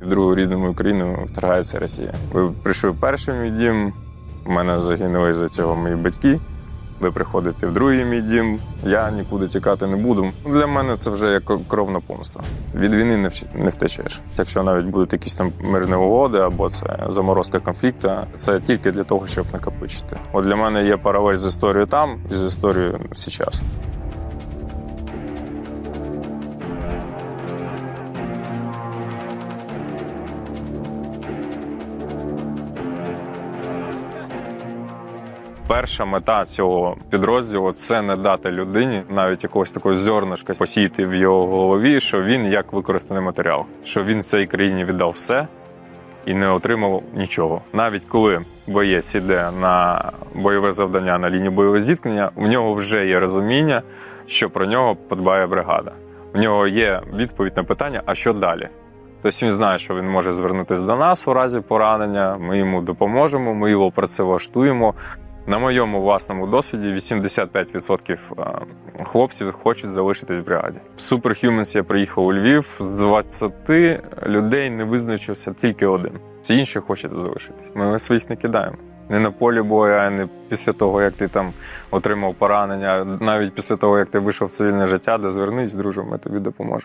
В другу рідну Україну вторгається Росія. Ви прийшли перший мій дім. У мене загинули за цього мої батьки. Ви приходите в другий мій дім. Я нікуди тікати не буду. Для мене це вже як кровна помста. Від війни не вчи- не втечеш. Якщо навіть будуть якісь там мирні угоди або це заморозка конфлікту, це тільки для того, щоб накопичити. От для мене є паралель з історією там і з історією зараз. Перша мета цього підрозділу це не дати людині навіть якогось такого зернышка посіяти в його голові, що він як використаний матеріал, що він цій країні віддав все і не отримав нічого. Навіть коли боєць іде на бойове завдання на лінії бойового зіткнення, у нього вже є розуміння, що про нього подбає бригада. У нього є відповідь на питання, а що далі? Тобто він знає, що він може звернутися до нас у разі поранення. Ми йому допоможемо, ми його працевлаштуємо. На моєму власному досвіді 85% е, хлопців хочуть залишитись в бригаді. В Superhumans я приїхав у Львів. З 20 людей не визначився тільки один. Всі інші хочуть залишитись. Ми своїх не кидаємо. Не на полі бою, а не після того, як ти там отримав поранення, навіть після того, як ти вийшов в цивільне життя, де звернись, друже, ми тобі допоможемо.